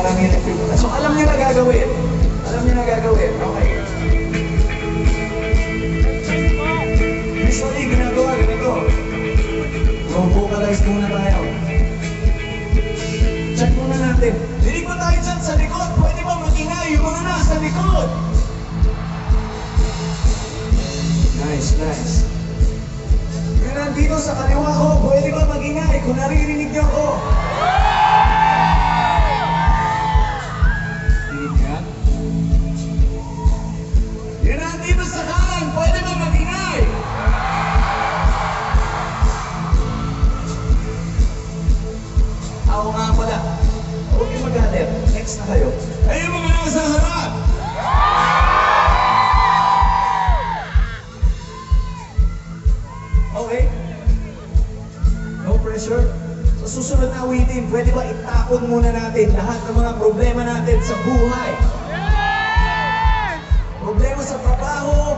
marami yung nagpipula. So alam niya na gagawin. Alam niya na gagawin. Okay. Usually, ginagawa ganito. Go-vocalize muna tayo. Check muna natin. Dinig ba tayo dyan sa likod? Pwede ba magingay yung mga nasa likod? Nice, nice. Yung nandito sa kaliwa ko, pwede ba magingay kung naririnig niyo ako? Ako nga pala. Huwag kayong magalit. Next na kayo. Ayun mga nasa harap! Okay? No pressure. Sa susunod na awitin, pwede ba itapon muna natin lahat ng mga problema natin sa buhay? Problema sa trabaho,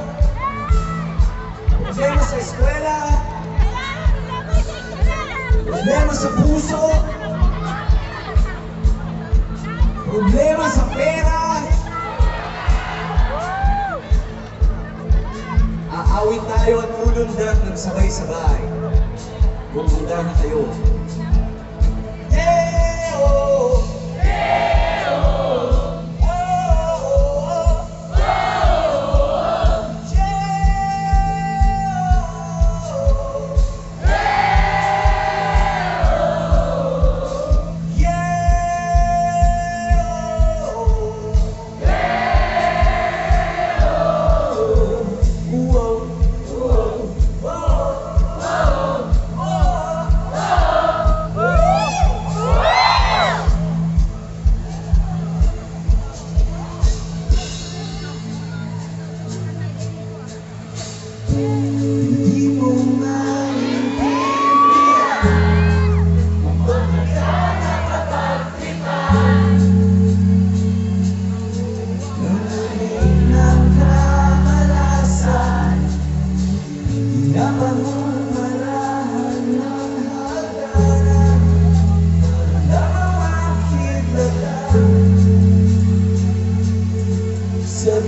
problema sa eskwela, problema sa puso, problema sa pera, aawit tayo at ulundan ng sabay-sabay. Bumunda na kayo.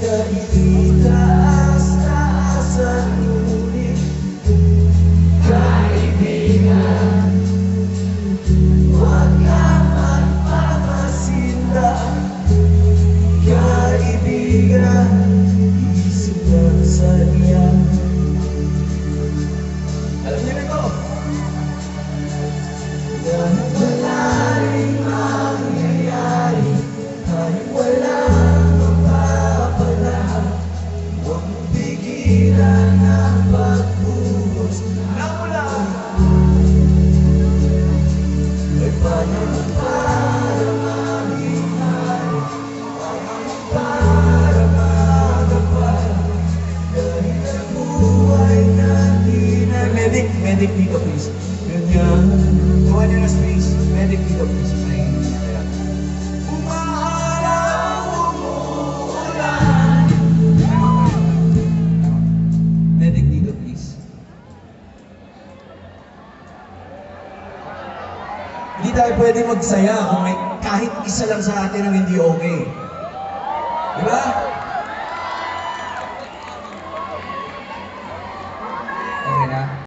Sa kaitaas-taasan Medic, dito please Ganyan Gawa niyo na space Medic dito please Hindi tayo pwede magsaya kung kahit isa lang sa atin ang hindi okay. Di ba?